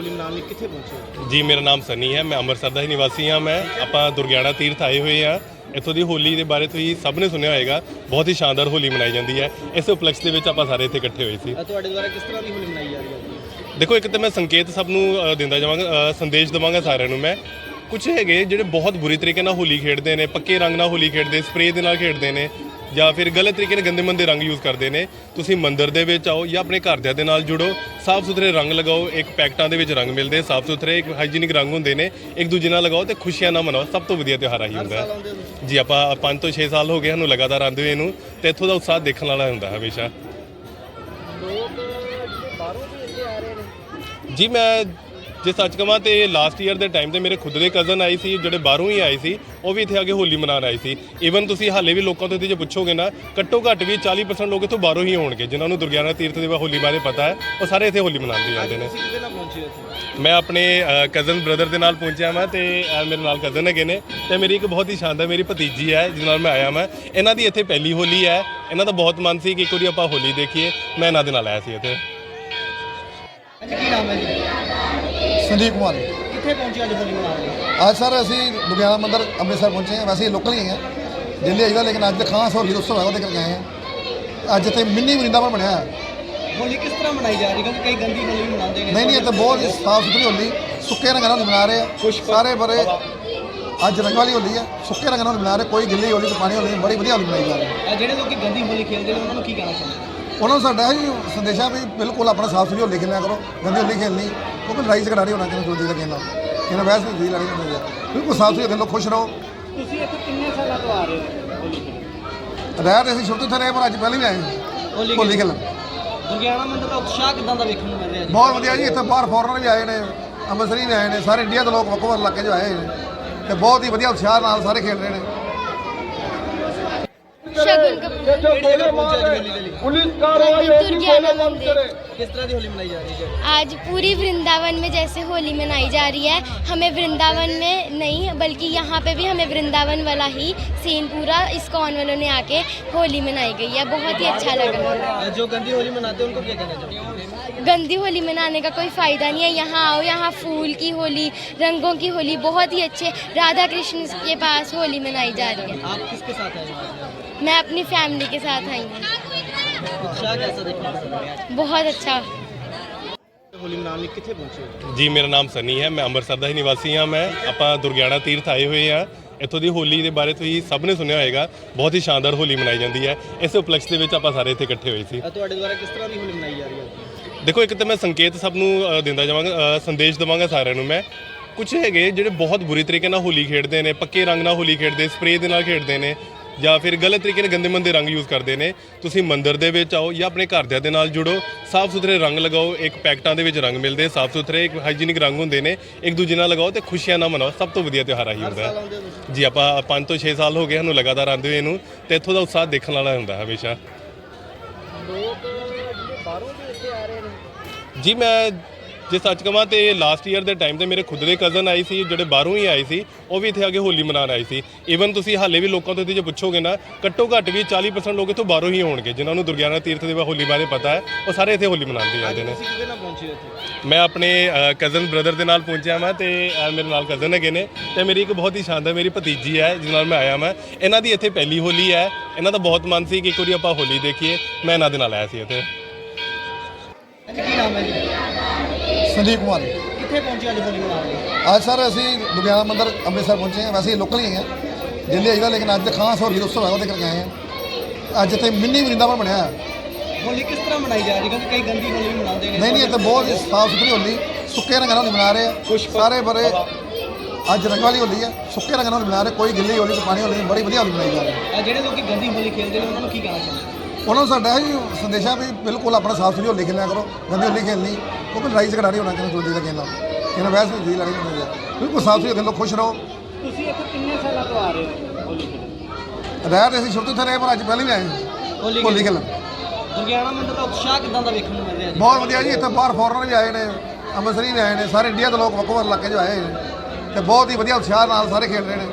ਹੋਲੀ ਮਨਾਉਣ ਲਈ ਕਿੱਥੇ ਪਹੁੰਚੇ? ਹੋ ਜੀ ਮੇਰਾ ਨਾਮ ਸਨੀ ਹੈ। ਮੈਂ ਅੰਮ੍ਰਿਤਸਰ ਦਾ ਹੀ ਨਿਵਾਸੀ ਹਾਂ। ਮੈਂ ਆਪਾਂ ਦੁਰਗਿਆਣਾ ਤੀਰਥ ਆਏ ਹੋਏ ਹਾਂ। ਇੱਥੋਂ ਦੀ ਹੋਲੀ ਦੇ ਬਾਰੇ ਤੁਸੀਂ ਸਭ ਨੇ ਸੁਣਿਆ ਹੋਏਗਾ। ਬਹੁਤ ਹੀ ਸ਼ਾਨਦਾਰ ਹੋਲੀ ਮਨਾਈ ਜਾਂਦੀ ਹੈ। ਇਸ ਉਪਲਕਸ਼ ਦੇ ਵਿੱਚ ਆਪਾਂ ਸਾਰੇ ਇੱਥੇ ਇਕੱਠੇ ਹੋਏ ਸੀ। ਤੁਹਾਡੇ ਦੁਆਰਾ ਕਿਸ ਤਰ੍ਹਾਂ ਦੀ ਹੋਲੀ ਮਨਾਈ ਜਾ ਰਹੀ ਹੈ? ਦੇਖੋ ਇੱਕ ਤਾਂ ਮੈਂ ਸੰਕੇਤ ਸਭ ਨੂੰ ਦਿੰਦਾ ਜਾਵਾਂਗਾ ਸੰਦੇਸ਼ ਦਵਾਂਗਾ ਸਾਰਿਆਂ ਨੂੰ ਮੈਂ। ਕੁਝ ਹੈਗੇ ਜਿਹੜੇ ਬਹੁਤ ਬੁਰੀ ਤਰੀਕੇ ਨਾਲ ਹੋਲੀ ਖੇਡਦੇ ਨੇ ਪੱਕੇ ਰੰਗ ਨਾਲ ਹੋਲੀ ਖੇਡਦੇ ਸਪਰੇਅ ਦੇ ਨਾਲ ਖੇਡਦੇ ਨੇ ਜਾਂ ਫਿਰ ਗਲਤ ਤਰੀਕੇ ਨਾਲ ਗੰਦੇ ਮੰਦੇ ਰੰਗ ਯੂਜ਼ ਕਰਦੇ ਨੇ। ਤੁਸੀਂ ਮੰਦਿਰ ਦੇ ਵਿੱਚ ਆਓ ਜਾਂ ਆਪਣੇ ਘਰਦਿਆਂ ਦੇ ਨਾਲ ਜੁੜੋ ਸਾਫ਼ ਸੁਥਰੇ ਰੰਗ ਲਗਾਓ ਇੱਕ ਪੈਕਟਾਂ ਦੇ ਵਿੱਚ ਰੰਗ ਮਿਲਦੇ ਸਾਫ਼ ਸੁਥਰੇ ਇੱਕ ਹਾਈਜੀਨਿਕ ਰੰਗ ਹੁੰਦੇ ਨੇ ਇੱਕ ਦੂਜੇ ਨਾਲ ਲਗਾਓ ਤੇ ਖੁਸ਼ੀਆਂ ਨਾਲ ਮਨਾਓ। ਸਭ ਤੋਂ ਵਧੀਆ ਤਿਉਹਾਰ ਆਹੀ ਹੁੰਦਾ ਹੈ। ਜੀ ਆਪਾਂ 5 ਤੋਂ 6 ਸਾਲ ਹੋ ਗਏ ਸਾਨੂੰ ਲਗਾਤਾਰ ਆਉਂਦੇ ਹੋਏ ਨੂੰ ਤੇ ਇੱਥੋਂ ਦਾ ਉਤਸ਼ਾਹ ਦੇਖਣ ਵਾਲਾ ਹੁੰਦਾ ਹਮੇਸ਼ਾ। ਲੋਕ ਜਿਹੜੇ ਬਾਹਰੋਂ ਵੀ ਇੱਥੇ ਆ ਰਹੇ ਨੇ। ਜੀ ਮੈਂ ਜੇ ਸੱਚ ਕਵਾਂ ਤੇ ਲਾਸਟ ਈਅਰ ਦੇ ਟਾਈਮ ਤੇ ਮੇਰੇ ਖੁਦ ਦੇ ਕਜ਼ਨ ਆਏ ਸੀ, ਜਿਹੜੇ ਬਾਹਰੋਂ ਹੀ ਆਏ ਸੀ, ਉਹ ਵੀ ਇੱਥੇ ਆ ਕੇ ਹੋਲੀ ਮਨਾਉਣ ਆਏ ਸੀ। ਈਵਨ ਤੁਸੀਂ ਹਾਲੇ ਵੀ ਲੋਕਾਂ ਤੋਂ ਇੱਥੇ ਜੇ ਪੁੱਛੋਗੇ ਨਾ, ਘੱਟੋ ਘੱਟ ਵੀ 40% ਲੋਕ ਇੱਥੋਂ ਬਾਹਰੋਂ ਹੀ ਹੋਣਗੇ ਜਿਨ੍ਹਾਂ ਨੂੰ ਦੁਰਗਿਆਨਾ ਤੀਰਥ ਦੇ ਹੋਲੀ ਬਾਰੇ ਪਤਾ ਹੈ, ਉਹ ਸਾਰੇ ਇੱਥੇ ਹੋਲੀ ਮਨਾਉਂਦੇ ਜਾਂਦੇ ਨੇ। ਮੈਂ ਆਪਣੇ ਕਜ਼ਨ ਬ੍ਰਦਰ ਦੇ ਨਾਲ ਪਹੁੰਚਿਆ ਮੈਂ ਤੇ ਮੇਰੇ ਨਾਲ ਕਜ਼ਨ ਹੈਗੇ ਨੇ ਤੇ ਮੇਰੀ ਇੱਕ ਬਹੁਤ ਹੀ ਸ਼ਾਨਦਾਰ ਮੇਰੀ ਭਤੀਜੀ ਹੈ ਜਿਸ ਨਾਲ ਮੈਂ ਆਇਆ ਮੈਂ ਇਹਨਾਂ ਦੀ ਇੱਥੇ ਪਹਿਲੀ ਹੋਲੀ ਹੈ, ਇਹਨਾਂ ਦਾ ਬਹੁਤ ਮਨ ਸੀ ਕਿ ਇੱਕ ਵਾਰੀ ਆਪਾਂ ਹੋਲੀ ਦੇਖੀਏ, ਮੈਂ ਇਹਨਾਂ ਦੇ ਨਾਲ ਆਇਆ ਸੀ ਇੱਥੇ। ਅੱਜ ਕੀ ਨਾਮ ਹੈ ਜੀ? ਸੰਦੀਪ ਕੁਮਾਰ। ਕਿੱਥੇ ਪਹੁੰਚੇ ਅੱਜ ਹੋਲੀ ਮਨਾਉਣ ਲਈ ਅੱਜ ਸਰ ਅਸੀਂ ਲੁਧਿਆਣਾ ਮੰਦਿਰ ਅੰਮ੍ਰਿਤਸਰ ਪਹੁੰਚੇ ਹਾਂ। ਵੈਸੇ ਲੋਕਲ ਹੀ ਹਾਂ। ਦਿੱਲੀ ਆਈਦਾ ਲੇਕਿਨ ਅੱਜ ਖਾਸ ਹੋਲੀ ਦਾ ਉਤਸਵ ਹੈ ਉਹਦੇ ਕਰਕੇ ਆਏ ਹਾਂ। ਅੱਜ ਇੱਥੇ ਮਿੰਨੀ ਵਰਿੰਦਾਵਨ ਬਣਿਆ ਹੈ ਹੋਲੀ ਕਿਸ ਤਰ੍ਹਾਂ ਮਨਾਈ ਜਾ ਰਹੀ ਕਿਉਂਕਿ ਕਈ ਗੰਦੀ ਹੋਲੀ ਵੀ ਮਨਾਉਂਦੇ ਨੇ। ਨਹੀਂ ਨਹੀਂ ਇੱਥੇ ਬਹੁਤ ਸਾਫ਼ ਸੁਥਰੀ ਹੋਲੀ। ਸੁੱਕੇ ਰੰਗਾਂ ਨਾਲ ਮਨਾ ਰਹੇ ਆ। ਸਾਰੇ ਬਰੇ ਅੱਜ ਰੰਗ ਵਾਲੀ ਹੋਲੀ ਹੈ ਸੁੱਕੇ ਰੰਗਾਂ ਨਾਲ ਮਨਾ ਰਹੇ। ਕੋਈ ਗਿੱਲੀ ਹੋਲੀ ਤੇ ਪਾਣੀ ਹੋਲੀ ਨਹੀਂ, ਬੜੀ ਵਧੀਆ ਹੋਲੀ ਮਨਾਈ ਜਾ ਰਹੀ ਹੈ। ਅ, ਜਿਹੜੇ ਲੋਕੀ ਗੰਦੀ ਹੋਲੀ ਖੇਡਦੇ ਨੇ ਉਹਨਾਂ ਨੂੰ ਕੀ ਕਹਿਣਾ ਚਾਹੁੰਦੇ? ਉਹਨਾਂ ਨੂੰ ਸਾਡਾ ਹੀ ਸੰਦੇਸ਼ਾ ਵੀ ਬਿਲਕੁਲ ਆਪਣਾ ਸਾਫ਼ ਸੁਥਰੀ ਹੋਲੀ ਖੇਲਿਆ ਕਰੋ ਗੰਦੀ ਹੋਲੀ ਖੇਲਣੀ ਕਿਉਂਕਿ ਲੜਾਈ ਝਗੜਾ ਨਹੀਂ ਹੋਣਾ ਕਿਹਨਾਂ ਜੁਲਦੀ ਲੱਗੇ ਨਾਲ। ਕਿਹਨਾਂ ਬਹਿਸ ਨਹੀਂ ਦੀ ਲੜਾਈ ਨਹੀਂ ਹੋਣੀ ਹੈ ਬਿਲਕੁਲ ਸਾਫ਼ ਸੁਥਰੀ ਖੇਲੋ ਖੁਸ਼ ਰਹੋ। ਤੁਸੀਂ ਇੱਥੇ ਕਿੰਨੇ ਸਾਲਾਂ ਤੋਂ ਆ ਰਹੇ ਹੋ? ਹੋਲੀ ਖੇਡਣ ਰਹਿ ਰਹੇ ਸੀ ਸ਼ੁਰੂ ਤੋਂ ਰਹੇ ਪਰ ਅੱਜ ਪਹਿਲੀ ਵੀ ਆਏ ਹਾਂ। ਹੋਲੀ ਹੋਲੀ ਖੇਲਣ ਦੁਰਗਿਆਣਾ ਮੰਦਿਰ ਦਾ ਉਤਸ਼ਾਹ ਕਿਦਾਂ ਦਾ ਵੇਖਣ ਨੂੰ ਮਿਲ ਰਿਹਾ ਜੀ? ਬਹੁਤ ਵਧੀਆ ਜੀ ਇੱਥੇ ਬਾਹਰ ਫੋਰਨਰ ਵੀ ਆਏ ਨੇ ਅੰਮ੍ਰਿਤਸਰੀ ਵੀ ਆਏ ਨੇ ਸਾਰੇ ਇੰਡੀਆ ਦੇ ਲੋਕ ਵੱਖ ਵੱਖ ਇਲਾਕੇ 'ਚੋਂ ਆਏ ਨੇ। ਤੇ ਬਹੁਤ ਹੀ ਵਧੀਆ ਉਤਸ਼ਾਹ ਨਾਲ ਸਾਰੇ ਖੇਡ ਰਹੇ ਨੇ। पुलिस कार्रवाई किस तरह की होली मनाई जा रही है? आज पूरी वृंदावन में जैसे होली मनाई जा रही है हमें वृंदावन में नहीं बल्कि यहाँ पे भी हमें वृंदावन वाला ही सीन पूरा इसकॉन वालों ने आके होली मनाई गई है। बहुत ही अच्छा लगा जो गंदी होली मनाते हैं उनको क्या कहना चाहिए गंदी होली मनाने का कोई फ़ायदा नहीं है। यहाँ आओ यहाँ फूल की होली रंगों की होली बहुत ही अच्छे राधा कृष्ण के पास होली मनाई जा रही है। आप किसके साथ आए मैं अपनी फैमिली के साथ आई हूँ उत्साह कैसा देखने को मिल रहा है बहुत अच्छा ਹੋਲੀ ਮਨਾਉਣ ਲਈ ਕਿੱਥੇ ਪਹੁੰਚੇ ਹੋ ਜੀ ਮੇਰਾ ਨਾਮ ਸਨੀ ਹੈ ਮੈਂ ਅੰਮ੍ਰਿਤਸਰ ਦਾ ਹੀ ਨਿਵਾਸੀ ਹਾਂ ਮੈਂ ਆਪਾਂ ਦੁਰਗਿਆਣਾ ਤੀਰਥ ਆਏ ਹੋਏ ਹਾਂ ਇੱਥੋਂ ਦੀ ਹੋਲੀ ਦੇ ਬਾਰੇ ਤੁਸੀਂ ਸਭ ਨੇ ਸੁਣਿਆ ਹੋਏਗਾ ਬਹੁਤ ਹੀ ਸ਼ਾਨਦਾਰ ਹੋਲੀ ਮਨਾਈ ਜਾਂਦੀ ਹੈ ਇਸ ਉਪਲਕਸ਼ ਦੇ ਵਿੱਚ ਆਪਾਂ ਸਾਰੇ ਇੱਥੇ ਇਕੱਠੇ ਹੋਏ ਸੀ ਅ, ਤੁਹਾਡੇ ਦੁਆਰਾ ਕਿਸ ਤਰ੍ਹਾਂ ਦੀ ਹੋਲੀ ਮਨਾਈ ਜਾ ਰਹੀ ਹੈ ਦੇਖੋ ਇੱਕ ਤਾਂ ਮੈਂ ਸੰਕੇਤ ਸਭ ਨੂੰ ਅ, ਦਿੰਦਾ ਜਾਵਾਂਗਾ ਅ, ਸੰਦੇਸ਼ ਦਵਾਂਗਾ ਸਾਰਿਆਂ ਨੂੰ ਮੈਂ ਕੁਝ ਹੈਗੇ ਜਿਹੜੇ ਬਹੁਤ ਬੁਰੀ ਤਰੀਕੇ ਨਾਲ ਹੋਲੀ ਖੇਡਦੇ ਨੇ ਪੱਕੇ ਰੰਗ ਨਾਲ ਹੋਲੀ ਖੇਡਦੇ ਸਪਰੇਅ ਦੇ ਨਾਲ ਖੇਡਦੇ ਨੇ ਜਾਂ ਫਿਰ ਗਲਤ ਤਰੀਕੇ ਨਾਲ ਗੰਦੇ ਮੰਦੇ ਰੰਗ ਯੂਜ਼ ਕਰਦੇ ਨੇ ਤੁਸੀਂ ਮੰਦਿਰ ਦੇ ਵਿੱਚ ਆਓ ਜਾਂ ਆਪਣੇ ਘਰਦਿਆਂ ਦੇ ਨਾਲ ਜੁੜੋ ਸਾਫ਼ ਸੁਥਰੇ ਰੰਗ ਲਗਾਓ ਇੱਕ ਪੈਕਟਾਂ ਦੇ ਵਿੱਚ ਰੰਗ ਮਿਲਦੇ ਸਾਫ਼ ਸੁਥਰੇ ਇੱਕ ਹਾਈਜੀਨਿਕ ਰੰਗ ਹੁੰਦੇ ਨੇ ਇੱਕ ਦੂਜੇ ਨਾਲ ਲਗਾਓ ਤੇ ਖੁਸ਼ੀਆਂ ਨਾਲ ਮਨਾਓ ਸਭ ਤੋਂ ਵਧੀਆ ਤਿਉਹਾਰ ਆਹੀ ਹੁੰਦਾ ਹੈ। ਜੀ ਆਪਾਂ 5 ਤੋਂ 6 ਸਾਲ ਹੋ ਗਏ ਸਾਨੂੰ ਲਗਾਤਾਰ ਆਉਂਦੇ ਹੋਏ ਨੂੰ ਤੇ ਇੱਥੋਂ ਦਾ ਉਤਸ਼ਾਹ ਦੇਖਣ ਵਾਲਾ ਹੁੰਦਾ ਹਮੇਸ਼ਾ। ਲੋਕ ਜਿਹੜੇ ਬਾਹਰੋਂ ਵੀ ਇੱਥੇ ਆ ਰਹੇ ਨੇ। ਜੀ ਮੈਂ ਜੇ ਸੱਚ ਕਹਾਂ ਤੇ ਲਾਸਟ ਈਅਰ ਦੇ ਟਾਈਮ ਤੇ ਮੇਰੇ ਖੁਦ ਦੇ ਕਜ਼ਨ ਆਏ ਸੀ ਜਿਹੜੇ ਬਾਹਰੋਂ ਹੀ ਆਏ ਸੀ ਉਹ ਵੀ ਇੱਥੇ ਆ ਕੇ ਹੋਲੀ ਮਨਾਉਣ ਆਏ ਸੀ। ਈਵਨ ਤੁਸੀਂ ਹਾਲੇ ਵੀ ਲੋਕਾਂ ਤੋਂ ਜੇ ਪੁੱਛੋਗੇ ਨਾ ਘੱਟੋ ਘੱਟ ਵੀ 40% ਲੋਕ ਇੱਥੋਂ ਬਾਹਰੋਂ ਹੀ ਹੋਣਗੇ ਜਿਨ੍ਹਾਂ ਨੂੰ ਦੁਰਗਿਆਨਾ ਤੀਰਥ ਦੇ ਹੋਲੀ ਬਾਰੇ ਪਤਾ ਹੈ ਉਹ ਸਾਰੇ ਇੱਥੇ ਹੋਲੀ ਮਨਾਉਂਦੇ ਜਾਂਦੇ ਨੇ। ਮੈਂ ਆਪਣੇ ਕਜ਼ਨ ਬ੍ਰਦਰ ਦੇ ਨਾਲ ਪਹੁੰਚਿਆ ਮੈਂ ਤੇ ਮੇਰੇ ਨਾਲ ਕਜ਼ਨ ਹੈਗੇ ਨੇ ਤੇ ਮੇਰੀ ਇੱਕ ਬਹੁਤ ਹੀ ਸ਼ਾਨਦਾਰ ਮੇਰੀ ਭਤੀਜੀ ਹੈ ਜਿਸ ਨਾਲ ਮੈਂ ਆਇਆ ਮੈਂ ਇਹਨਾਂ ਦੀ ਇੱਥੇ ਪਹਿਲੀ ਹੋਲੀ ਹੈ। ਇਹਨਾਂ ਦਾ ਬਹੁਤ ਮਨ ਸੀ ਕਿ ਇੱਕ ਵਾਰੀ ਆਪਾਂ ਹੋਲੀ ਦੇਖੀਏ। ਮੈਂ ਇਹਨਾਂ ਦੇ ਨਾਲ ਆਇਆ ਸੀ ਇੱਥੇ। ਕੀ ਨਾਮ ਹੈ ਜੀ? ਸੰਦੀਪ ਕੁਮਾਰ। ਕਿੱਥੇ ਪਹੁੰਚੇ ਅੱਜ ਹੋਲੀ ਮਨਾਉਣ ਅੱਜ ਸਰ ਅਸੀਂ ਲੁਧਿਆਣਾ ਮੰਦਿਰ ਅੰਮ੍ਰਿਤਸਰ ਪਹੁੰਚੇ ਹਾਂ। ਵੈਸੇ ਲੋਕਲ ਹੀ ਹਾਂ। ਦਿੱਲੀ ਆਈਦਾ ਲੇਕਿਨ ਅੱਜ ਖਾਸ ਹੋਲੀ ਦਾ ਉਤਸਵ ਹੈ ਉਹਦੇ ਕਰਕੇ ਆਏ ਹਾਂ। ਅੱਜ ਇੱਥੇ ਮਿੰਨੀ ਵਰਿੰਦਾਵਨ ਬਣਿਆ ਹੈ ਹੋਲੀ ਕਿਸ ਤਰ੍ਹਾਂ ਮਨਾਈ ਜਾ ਰਹੀ ਕਿਉਂਕਿ ਕਈ ਗੰਦੀ ਹੋਲੀ ਵੀ ਮਨਾਉਂਦੇ ਨੇ। ਨਹੀਂ ਨਹੀਂ ਇੱਥੇ ਬਹੁਤ ਹੀ ਸਾਫ਼ ਸੁਥਰੀ ਹੋਲੀ। ਸੁੱਕੇ ਰੰਗਾਂ ਨਾਲ ਮਨਾ ਰਹੇ ਆ। ਸਾਰੇ ਬਰੇ ਅੱਜ ਰੰਗ ਵਾਲੀ ਹੋਲੀ ਹੈ ਸੁੱਕੇ ਰੰਗਾਂ ਨਾਲ ਮਨਾ ਰਹੇ। ਕੋਈ ਗਿੱਲੀ ਹੋਲੀ ਤੇ ਪਾਣੀ ਹੋਲੀ ਨਹੀਂ, ਬੜੀ ਵਧੀਆ ਹੋਲੀ ਮਨਾਈ ਜਾ ਰਹੀ ਹੈ। ਜਿਹੜੇ ਲੋਕੀ ਗੰਦੀ ਹੋਲੀ ਖੇਡਦੇ ਨੇ ਉਹਨਾਂ ਨੂੰ ਕੀ ਕਹਿਣਾ ਚਾਹੁੰਦੇ ਹੋ? ਉਹਨਾਂ ਨੂੰ ਸਾਡਾ ਹੀ ਸੰਦੇਸ਼ਾ ਵੀ ਬਿਲਕੁਲ ਆਪਣਾ ਸਾਫ਼ ਸੁਥਰੀ ਹੋਲੀ ਖੇਲਿਆ ਕਰੋ। ਗੰਦੀ ਹੋਲੀ ਖੇਲਣੀ। ਲੜਾਈ ਝਗੜਾ ਨਹੀਂ ਹੋਣਾ ਕਿਹਨਾਂ ਜੁਲਦੀ ਲੱਗੇ ਨਾਲ। ਕਿਹਨਾਂ ਬਹਿਸ ਨਹੀਂ ਦੀ ਲੜਾਈ ਨਹੀਂ ਹੋਣੀ ਹੈ ਬਿਲਕੁਲ ਸਾਫ਼ ਸੁਥਰੀ ਖੇਲੋ ਖੁਸ਼ ਰਹੋ। ਤੁਸੀਂ ਇੱਥੇ ਕਿੰਨੇ ਸਾਲਾਂ ਤੋਂ ਆ ਰਹੇ ਹੋ ਹੋਲੀ ਖੇਡਣ? ਰਹਿ ਰਹੇ ਸੀ ਸ਼ੁਰੂ ਤੋਂ ਰਹੇ ਪਰ ਅੱਜ ਪਹਿਲੀ ਵੀ ਆਏ ਹਾਂ। ਹੋਲੀ ਹੋਲੀ ਖੇਲਣ ਦੁਰਗਿਆਣਾ ਮੰਦਿਰ ਦਾ ਉਤਸ਼ਾਹ ਕਿਦਾਂ ਦਾ ਵੇਖਣ ਨੂੰ ਮਿਲ ਰਿਹਾ ਜੀ? ਬਹੁਤ ਵਧੀਆ ਜੀ ਇੱਥੇ ਬਾਹਰ ਫੋਰਨਰ ਵੀ ਆਏ ਨੇ ਅੰਮ੍ਰਿਤਸਰੀ ਵੀ ਆਏ ਨੇ ਸਾਰੇ ਇੰਡੀਆ ਦੇ ਲੋਕ ਵੱਖ ਵੱਖ ਇਲਾਕੇ 'ਚੋਂ ਆਏ ਨੇ। ਤੇ ਬਹੁਤ ਹੀ ਵਧੀਆ ਉਤਸ਼ਾਹ ਨਾਲ ਸਾਰੇ ਖੇਡ ਰਹੇ ਨੇ।